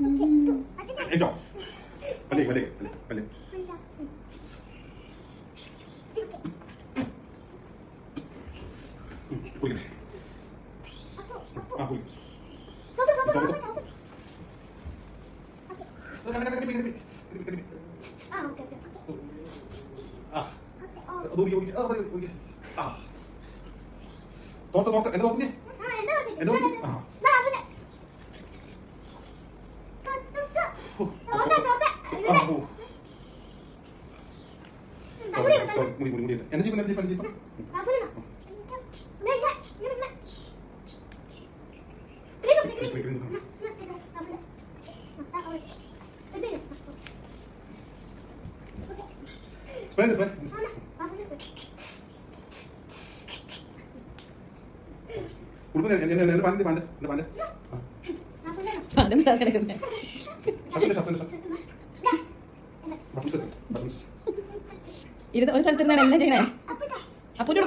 എന്തോ അല്ലേ അല്ലേ അല്ലേ കുളിക്കട്ടെ ആ കുളിക്കും ആ അത് ഒതുക്കി okay. ആ okay, okay. ആ തോർത്ത് തോർത്ത് എന്നെ തോർത്തിനെ എന്നെ തോർത്തി ആ ആ ഓ സോറി മുടി മുടി മുടി. എന്നെ ജീപ്പൻ ജീപ്പൻ ജീപ്പൻ സ്പ്രേ സ്പ്രേ ഉടുപ്പ് എന്നെ എന്നെ പാണ്ട് പാണ്ട് എന്നെ പാണ്ട് ആ. അതെന്താ കിടക്കുന്നേ? ഷർട്ടിന്റെ. ഇരുന്ന് ഒരു സ്ഥലത്ത് ഇരുന്നാണ് എല്ലാം ചെയ്യണേ. അപ്പൂന്റെ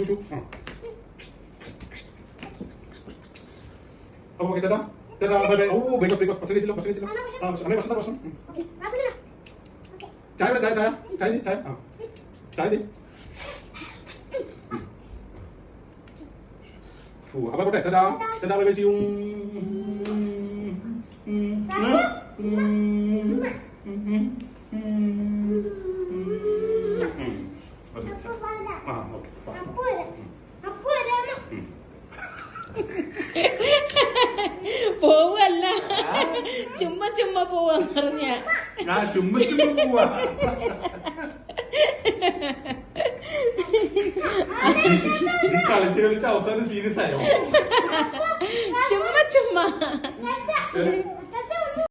ഷൂ ആ. ഓക്കെ തരാം. തരാം ബൈ ബൈ ഓ ബ്രേക്ക്ഫാസ്റ്റ് ബ്രേക്ക്ഫാസ്റ്റ് ഭക്ഷണം കഴിച്ചില്ലോ ഭക്ഷണം കഴിച്ചില്ലോ. ആ അമ്മേ ഭക്ഷണം? ഭക്ഷണം. ചായ ചായ ചായ. ചായ ചായ. ആ ചായ അപ്പൊ പോട്ടെ തരാ തരാ ബൈ ബൈ ചെയ്യും ആ ഓക്കെ പോവല്ല ചുമ്മാ ചുമ്മാ പോവാന്ന് പറഞ്ഞ ഞാൻ ചുമ്മാ ചുമ്മാ പോവാ കളിച്ച് കളിച്ച് അവസാനം സീരിയസ് ആയോ? ചുമ്മാ ചുമ്മാ.